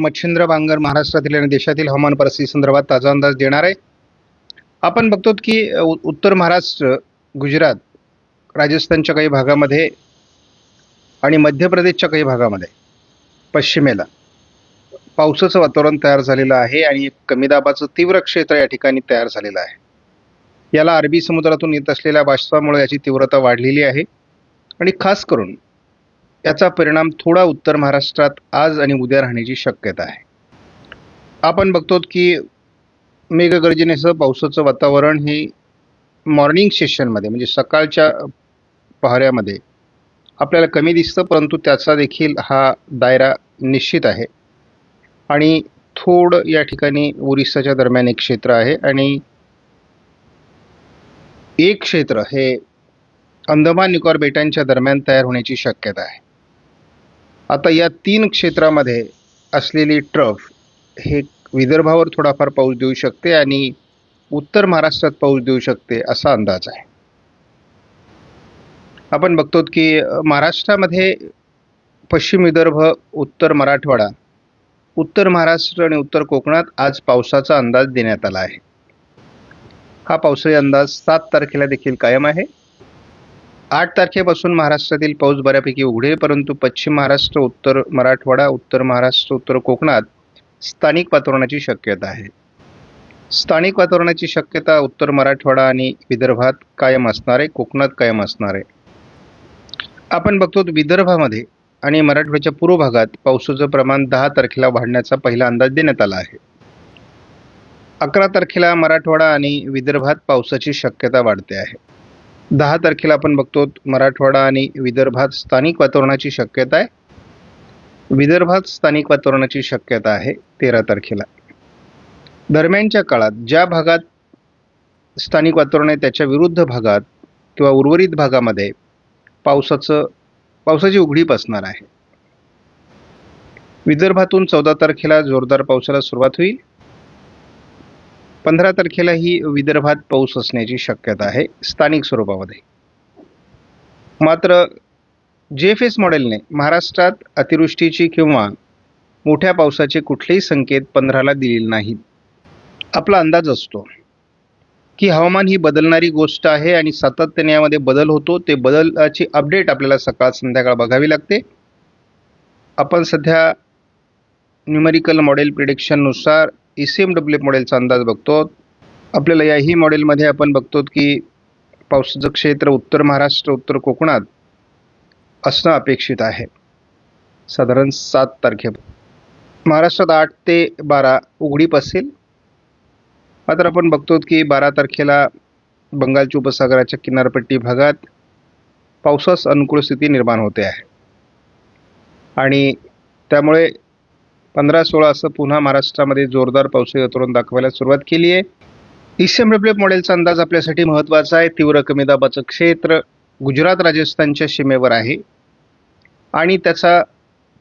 मच्छिंद्र बांगर महाराष्ट्रातील आणि देशातील हवामान परिस्थिती संदर्भात ताजा अंदाज देणार आहे. आपण बघतो की उत्तर महाराष्ट्र गुजरात राजस्थानच्या काही भागामध्ये आणि मध्य प्रदेशच्या काही भागामध्ये पश्चिमेला पावसाचं वातावरण तयार झालेलं आहे आणि एक कमी दाबाचं तीव्र क्षेत्र या ठिकाणी तयार झालेलं आहे. याला अरबी समुद्रातून येत असलेल्या बाष्पामुळे याची तीव्रता वाढलेली आहे. आणि खास करून याचा परिणाम थोडा उत्तर महाराष्ट्रात आज आणि उद्या राहण्याची शक्यता आहे. आपण बघतो की मेघगर्जनेसह पावसाचं वातावरण हे मॉर्निंग सेशनमध्ये म्हणजे सकाळच्या पहाऱ्यामध्ये आपल्याला कमी दिसतं परंतु त्याचा देखील हा दायरा निश्चित आहे. आणि थोडं या ठिकाणी ओरिसाच्या दरम्यान एक क्षेत्र आहे आणि एक क्षेत्र हे अंदमान निकोबार बेटांच्या दरम्यान तयार होण्याची शक्यता आहे. आता या तीन क्षेत्रामध्ये असलेली ट्रफ हे विदर्भावर थोडाफार पाऊस देऊ शकते आणि उत्तर महाराष्ट्रात पाऊस देऊ शकते असा अंदाज आहे. आपण बघतो की महाराष्ट्रामध्ये पश्चिम विदर्भ उत्तर मराठवाडा उत्तर महाराष्ट्र आणि उत्तर कोकणात आज पावसाचा अंदाज देण्यात आला आहे. हा पावसाळी अंदाज सात तारखेला देखील कायम आहे. आठ तारखेपासून महाराष्ट्रातील पाऊस बऱ्यापैकी उघडेल परंतु पश्चिम महाराष्ट्र उत्तर मराठवाडा उत्तर महाराष्ट्र उत्तर कोकणात स्थानिक वातावरणाची शक्यता आहे. स्थानिक वातावरणाची शक्यता उत्तर मराठवाडा आणि विदर्भात कायम असणार आहे कोकणात कायम असणार. आहे आपण बघतो विदर्भामध्ये आणि मराठवाड्याच्या पूर्व भागात पावसाचं प्रमाण दहा तारखेला वाढण्याचा पहिला अंदाज देण्यात आला आहे. अकरा तारखेला मराठवाडा आणि विदर्भात पावसाची शक्यता वाढते आहे. दहा तारखेला आपण बघतो मराठवाडा आणि विदर्भात स्थानिक वातावरणाची शक्यता आहे. विदर्भात स्थानिक वातावरणाची शक्यता आहे तेरा तारखेला. दरम्यानच्या काळात ज्या भागात स्थानिक वातावरण आहे त्याच्या विरुद्ध भागात किंवा उर्वरित भागामध्ये पावसाचं पावसाची उघडीप असणार आहे. विदर्भातून चौदा तारखेला जोरदार पावसाला सुरुवात होईल. पंधरा तारखेलाही विदर्भात पाऊस असण्याची शक्यता आहे स्थानिक स्वरूपामध्ये. मात्र जे एफ एस मॉडेलने महाराष्ट्रात अतिवृष्टीची किंवा मोठ्या पावसाचे कुठलेही संकेत पंधराला दिलेले नाहीत. आपला अंदाज असतो की हवामान ही बदलणारी गोष्ट आहे आणि सातत्याने यामध्ये बदल होतो ते बदलाची अपडेट आपल्याला सकाळ संध्याकाळ बघावी लागते. आपण सध्या न्युमेरिकल मॉडेल प्रिडिक्शननुसार ई सी एम डब्ल्यू मॉडेलचा अंदाज बघतो. आपल्याला याही मॉडेलमध्ये आपण बघतो की पावसाचं क्षेत्र उत्तर महाराष्ट्र उत्तर कोकणात असणं अपेक्षित आहे. साधारण सात तारखे महाराष्ट्रात आठ ते बारा उघडीप असेल. मात्र आपण बघतो की बारा तारखेला बंगालच्या उपसागराच्या किनारपट्टी भागात पावसास अनुकूल स्थिती निर्माण होते आहे. आणि त्यामुळे पंधरा सोळा असं पुन्हा महाराष्ट्रामध्ये जोरदार पावसाळी वातावरण दाखवायला सुरुवात केली आहे. ईसीएम डब्ल्यू मॉडेलचा अंदाज आपल्यासाठी महत्त्वाचा आहे. तीव्र कमी दाबाचं क्षेत्र गुजरात राजस्थानच्या सीमेवर आहे. आणि त्याचा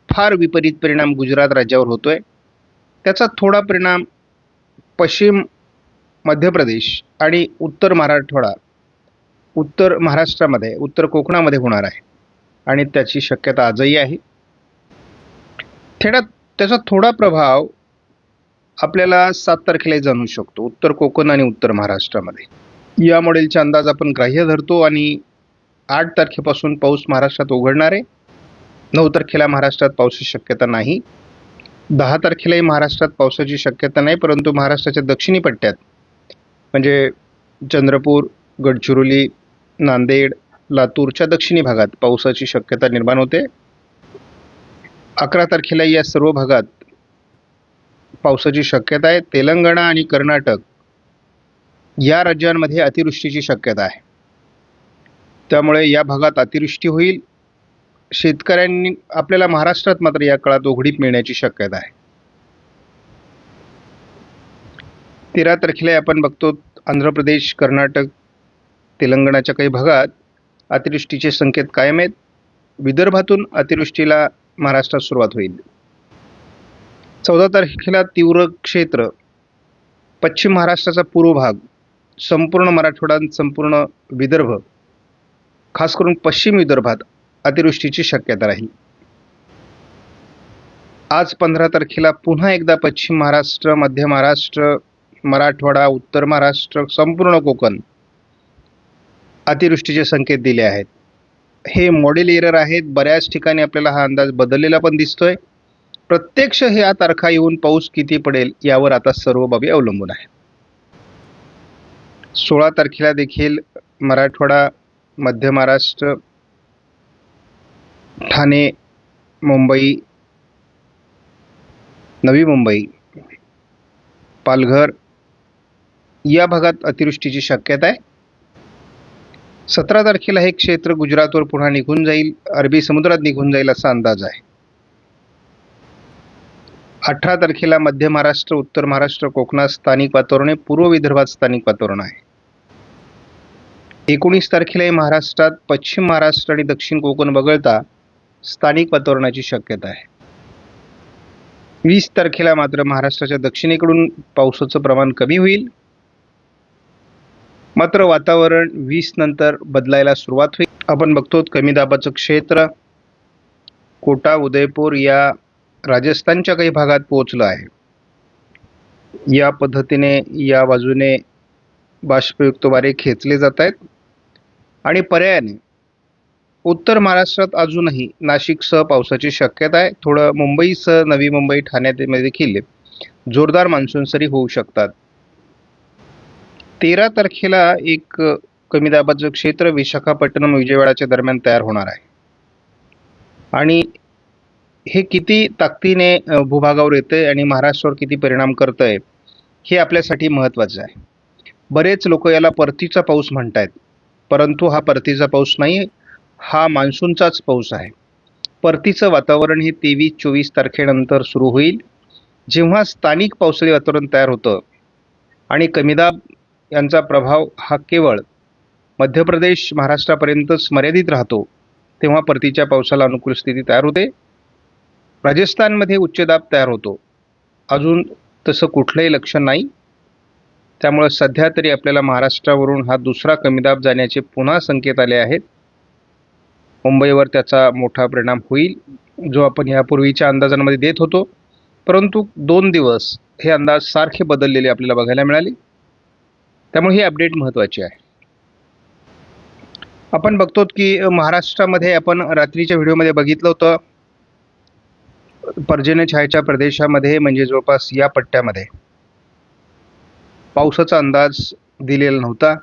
फार विपरीत परिणाम गुजरात राज्यावर होतोय. त्याचा थोडा परिणाम पश्चिम मध्य प्रदेश आणि उत्तर मराठवाडा उत्तर महाराष्ट्रामध्ये उत्तर कोकणामध्ये होणार आहे. आणि त्याची शक्यता आजही आहे. थेडा त्याचा थोडा प्रभाव आपल्याला सात तारखेला जाणू शकतो. उत्तर कोकण आणि उत्तर महाराष्ट्रामध्ये. या मॉडेलचा अंदाज आपण ग्राह्य धरतो आणि आठ तारखेपासून पाऊस महाराष्ट्रात उघडणार आहे. नऊ तारखेला महाराष्ट्रात पावसाची शक्यता नाही. दहा तारखेलाही महाराष्ट्रात पावसाची शक्यता नाही परंतु महाराष्ट्राच्या दक्षिणी पट्ट्यात म्हणजे चंद्रपूर गडचिरोली नांदेड लातूरच्या दक्षिणी भागात पावसाची शक्यता निर्माण होते. अकरा तारखेला या सर्व भागात पावसाची शक्यता आहे. तेलंगणा आणि कर्नाटक या राज्यांमध्ये अतिवृष्टीची शक्यता आहे. त्यामुळे या भागात अतिवृष्टी होईल. शेतकऱ्यांनी आपल्याला महाराष्ट्रात मात्र या काळात उघडीप मिळण्याची शक्यता आहे. तेरा तारखेला आपण बघतो आंध्र प्रदेश कर्नाटक तेलंगणाच्या काही भागात अतिवृष्टीचे संकेत कायम आहेत. विदर्भातून अतिवृष्टीला महाराष्ट्रात सुरुवात होईल. चौदा तारखेला तीव्र क्षेत्र पश्चिम महाराष्ट्राचा पूर्व भाग संपूर्ण मराठवाडा संपूर्ण विदर्भ खास करून पश्चिम विदर्भात अतिवृष्टीची शक्यता राहील. आज पंधरा तारखेला पुन्हा एकदा पश्चिम महाराष्ट्र मध्य महाराष्ट्र मराठवाडा उत्तर महाराष्ट्र संपूर्ण कोकण अतिवृष्टीचे संकेत दिले आहेत. हे मॉडेल एरर आहेत. बऱ्याच ठिकाणी आपल्याला हा अंदाज बदललेला पण दिसतोय. प्रत्यक्ष ह्या तारखा येऊन पाऊस किती पडेल यावर आता सर्व बाबी अवलंबून आहे सोळा तारखेला देखील मराठवाडा मध्य महाराष्ट्र ठाणे मुंबई नवी मुंबई पालघर या भागात अतिवृष्टीची शक्यता आहे. सतरा तारखेला हे क्षेत्र गुजरातवर पुन्हा निघून जाईल अरबी समुद्रात निघून जाईल असा अंदाज आहे. अठरा तारखेला मध्य महाराष्ट्र उत्तर महाराष्ट्र कोकणात स्थानिक वातावरण आहे पूर्व विदर्भात स्थानिक वातावरण आहे. एकोणीस तारखेला हे महाराष्ट्रात पश्चिम महाराष्ट्र आणि दक्षिण कोकण वगळता स्थानिक वातावरणाची शक्यता आहे. वीस तारखेला मात्र महाराष्ट्राच्या दक्षिणेकडून पावसाचं प्रमाण कमी होईल मात्र वातावरण वीस नंतर बदलायला सुरुवात होईल. आपण बघतो कमी दाबाचं क्षेत्र कोटा उदयपूर या राजस्थानच्या काही भागात पोहोचलं आहे. या पद्धतीने या बाजूने बाष्पयुक्त वारे खेचले जात आहेत. आणि पर्यायाने उत्तर महाराष्ट्रात अजूनही नाशिकसह पावसाची शक्यता आहे. थोडं मुंबईसह नवी मुंबई ठाण्यामध्ये देखील जोरदार मान्सून सरी होऊ शकतात. तेरा तारखेला एक कमी दाबाचं क्षेत्र विशाखापट्टणम विजयवाडाच्या दरम्यान तयार होणार आहे. आणि हे किती ताकदीने भूभागावर भूभागावर आहे आणि महाराष्ट्रावर किती परिणाम करतंय हे आपल्यासाठी महत्त्वाचं आहे. बरेच लोक याला परतीचा पाऊस म्हणत आहेत परंतु हा परतीचा पाऊस नाही हा मान्सूनचाच पाऊस आहे. परतीचं वातावरण हे तेवीस चोवीस तारखेनंतर सुरू होईल. जेव्हा स्थानिक पावसाळी वातावरण तयार होतं आणि कमीदाब यांचा प्रभाव हा केवळ मध्य प्रदेश महाराष्ट्रापर्यंतच मर्यादित राहतो तेव्हा परतीच्या पावसाला अनुकूल स्थिती तयार होते. राजस्थानमध्ये उच्चदाब तयार होतो. अजून तसं कुठलंही लक्षण नाही. त्यामुळं सध्या तरी आपल्याला महाराष्ट्रावरून हा दुसरा कमीदाब जाण्याचे पुन्हा संकेत आले आहेत. मुंबईवर त्याचा मोठा परिणाम होईल जो आपण यापूर्वीच्या अंदाजांमध्ये देत होतो. परंतु दोन दिवस हे अंदाज सारखे बदललेले आपल्याला बघायला मिळाले. त्यामुळे ही अपडेट महत्त्वाची आहे. आपण बघतो की महाराष्ट्रामध्ये आपण रात्रीच्या व्हिडिओमध्ये बघितलं होतं पर्जन्य छायेच्या प्रदेशामध्ये म्हणजे जवळपास या पट्ट्यामध्ये. पावसाचा अंदाज दिलेला नव्हता.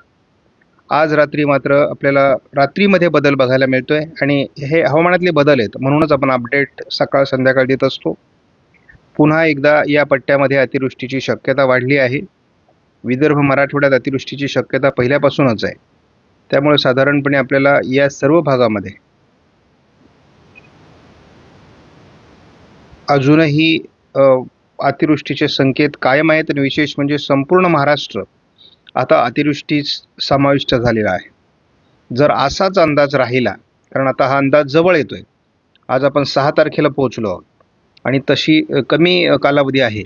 आज रात्री मात्र आपल्याला रात्रीमध्ये बदल बघायला मिळतोय आणि हे हवामानातले बदल आहेत म्हणूनच आपण अपडेट सकाळ संध्याकाळ देत असतो. पुन्हा एकदा या पट्ट्यामध्ये अतिवृष्टीची शक्यता वाढली आहे. विदर्भ मराठवाड्यात अतिवृष्टीची शक्यता पहिल्यापासूनच आहे. त्यामुळे साधारणपणे आपल्याला या सर्व भागामध्ये अजूनही अतिवृष्टीचे संकेत कायम आहेत आणि विशेष म्हणजे संपूर्ण महाराष्ट्र आता अतिवृष्टीस समाविष्ट झालेला आहे. जर असाच अंदाज राहिला कारण आता हा अंदाज जवळ येतोय आज आपण सहा तारखेला पोहोचलो आहोत आणि तशी कमी कालावधी आहे.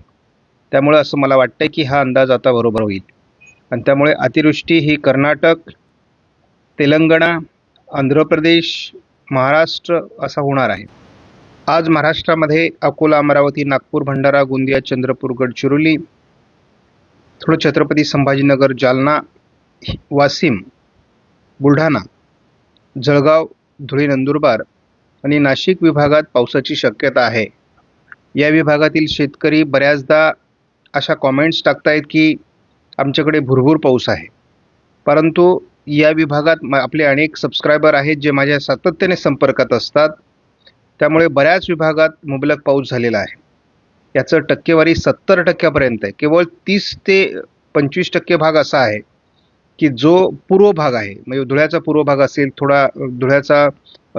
त्यामुळे असं मला वाटतं की हा अंदाज आता बरोबर होईल. आणि त्यामुळे अतिवृष्टी ही कर्नाटक तेलंगणा आंध्र प्रदेश महाराष्ट्र असा होणार आहे. आज महाराष्ट्रामध्ये अकोला अमरावती नागपूर भंडारा गोंदिया चंद्रपूर गडचिरोली थोडं छत्रपती संभाजीनगर जालना वाशिम बुलढाणा जळगाव धुळे नंदुरबार आणि नाशिक विभागात पावसाची शक्यता आहे. या विभागातील शेतकरी बऱ्याचदा अशा कॉमेंट्स टाकतायत की आमच्याकडे भुरभूर पाऊस आहे. परंतु या विभागात म- आपले अनेक सबस्क्रायबर आहेत जे माझ्या सातत्याने संपर्कात असतात. त्यामुळे बऱ्याच विभागात मुबलक पाऊस झालेला आहे. याचं टक्केवारी सत्तर टक्क्यापर्यंत आहे. केवळ तीस ते पंचवीस टक्के भाग असा आहे की जो पूर्व भाग आहे म्हणजे धुळ्याचा पूर्व भाग असेल थोडा धुळ्याचा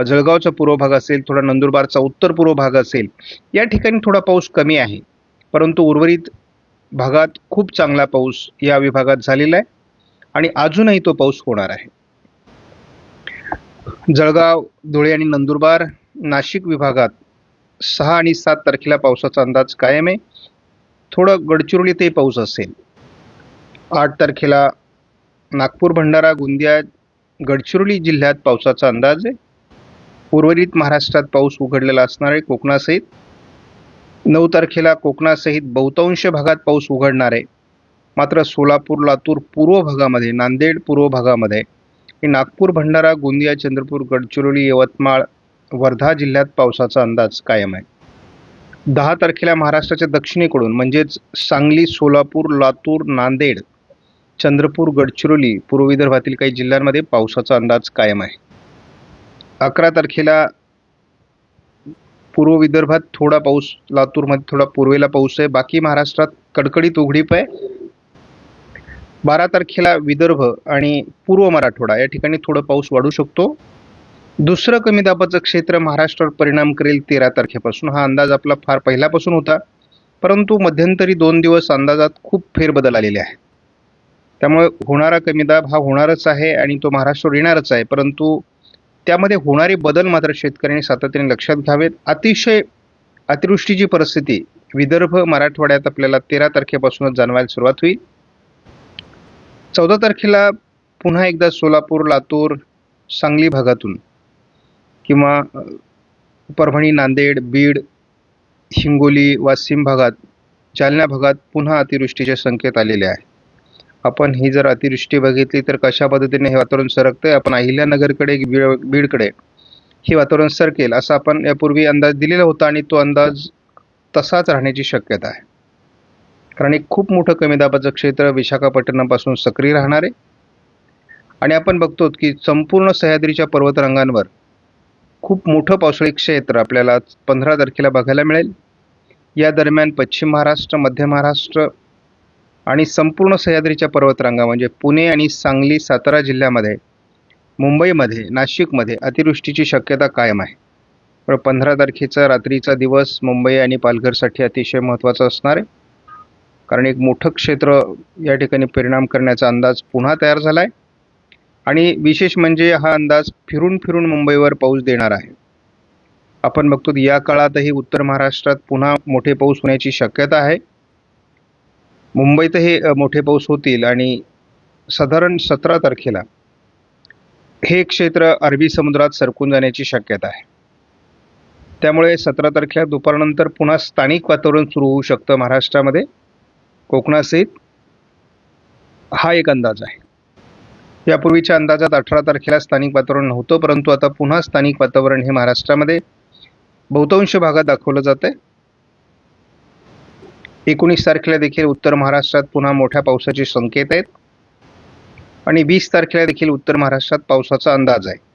जळगावचा पूर्व भाग असेल थोडा नंदुरबारचा उत्तर पूर्व भाग असेल या ठिकाणी थोडा पाऊस कमी आहे. परंतु उर्वरित भागात खूप चांगला पाऊस या विभागात झालेला आहे आणि अजूनही तो पाऊस होणार आहे. जळगाव धुळे आणि नंदुरबार नाशिक विभागात सहा आणि सात तारखेला पावसाचा अंदाज कायम आहे. थोडं गडचिरोलीतही पाऊस असेल. आठ तारखेला नागपूर भंडारा गोंदिया गडचिरोली जिल्ह्यात पावसाचा अंदाज आहे. उर्वरित महाराष्ट्रात पाऊस उघडलेला असणार आहे कोकणासहित. नऊ तारखेला कोकणासहित बहुतांश भागात पाऊस उघडणार आहे. मात्र सोलापूर लातूर पूर्व भागामध्ये नांदेड पूर्व भागामध्ये नागपूर भंडारा गोंदिया चंद्रपूर गडचिरोली यवतमाळ वर्धा जिल्ह्यात पावसाचा अंदाज कायम आहे. दहा तारखेला महाराष्ट्राच्या दक्षिणेकडून म्हणजेच सांगली सोलापूर लातूर नांदेड चंद्रपूर गडचिरोली पूर्व विदर्भातील काही जिल्ह्यांमध्ये पावसाचा अंदाज कायम आहे. अकरा तारखेला पूर्व विदर्भात थोडा पाऊस लातूरमध्ये थोडा पूर्वेला पाऊस आहे. बाकी महाराष्ट्रात कडकडीत उघडीप आहे. बारा तारखेला विदर्भ आणि पूर्व मराठवाडा या ठिकाणी थोडं पाऊस वाढू शकतो. दुसरं कमी दाबाचं क्षेत्र महाराष्ट्रावर परिणाम करेल तेरा तारखेपासून. हा अंदाज आपला फार पहिल्यापासून होता. परंतु मध्यंतरी दोन दिवस अंदाजात खूप फेरबदल आलेले आहे त्यामुळे होणारा कमी दाब हा होणारच आहे आणि तो महाराष्ट्रावर येणारच आहे. परंतु त्यामध्ये होणारे बदल मात्र शेतकऱ्यांनी सातत्याने लक्षात घ्यावेत. अतिशय अतिवृष्टीची परिस्थिती विदर्भ मराठवाड्यात आपल्याला तेरा तारखेपासूनच जाणवायला सुरुवात होईल. चौदा तारखेला पुन्हा एकदा सोलापूर लातूर सांगली भागातून किंवा परभणी नांदेड बीड हिंगोली वाशिम भागात जालना भागात पुन्हा अतिवृष्टीचे संकेत आलेले आहे आपण ही जर अतिवृष्टी बघितली तर कशा पद्धतीने हे वातावरण सरकतंय? आपण अहिल्यानगरकडे बीड बीडकडे हे वातावरण सरकेल असा आपण यापूर्वी अंदाज दिलेला होता आणि तो अंदाज तसाच राहण्याची शक्यता आहे. कारण एक खूप मोठं कमी दाबाचं क्षेत्र विशाखापट्टणमपासून सक्रिय राहणार आहे. आणि आपण बघतो की संपूर्ण सह्याद्रीच्या पर्वतरांगांवर खूप मोठं पावसाळी क्षेत्र आपल्याला पंधरा तारखेला बघायला मिळेल. या दरम्यान पश्चिम महाराष्ट्र मध्य महाराष्ट्र आणि संपूर्ण सह्याद्रीच्या पर्वतरांगा म्हणजे पुणे आणि सांगली सातारा जिल्ह्यामध्ये मुंबईमध्ये नाशिकमध्ये अतिवृष्टीची शक्यता कायम आहे. पण पंधरा तारखेचा रात्रीचा दिवस मुंबई आणि पालघरसाठी अतिशय महत्त्वाचा असणार आहे. कारण एक मोठं क्षेत्र या ठिकाणी परिणाम करण्याचा अंदाज पुन्हा तयार झाला आहे आणि विशेष म्हणजे हा अंदाज फिरून फिरून मुंबईवर पाऊस देणार आहे. आपण बघतो या काळातही उत्तर महाराष्ट्रात पुन्हा मोठे पाऊस होण्याची शक्यता आहे. मुंबईतही मोठे पाऊस होतील आणि साधारण सतरा तारखेला हे क्षेत्र अरबी समुद्रात सरकून जाण्याची शक्यता आहे. त्यामुळे सतरा तारखेला दुपारनंतर पुन्हा स्थानिक वातावरण सुरू होऊ शकतं महाराष्ट्रामध्ये. कोकणासहित हा एक अंदाज आहे. यापूर्वीच्या अंदाजात अठरा तारखेला स्थानिक वातावरण नव्हतं परंतु आता पुन्हा स्थानिक वातावरण हे महाराष्ट्रामध्ये बहुतांश भागात दाखवलं जात आहे एकोणीस तारखेला देखील उत्तर महाराष्ट्रात पुन्हा मोठ्या पावसाचे संकेत आहेत. आणि वीस तारखेला देखील उत्तर महाराष्ट्रात पावसाचा अंदाज आहे.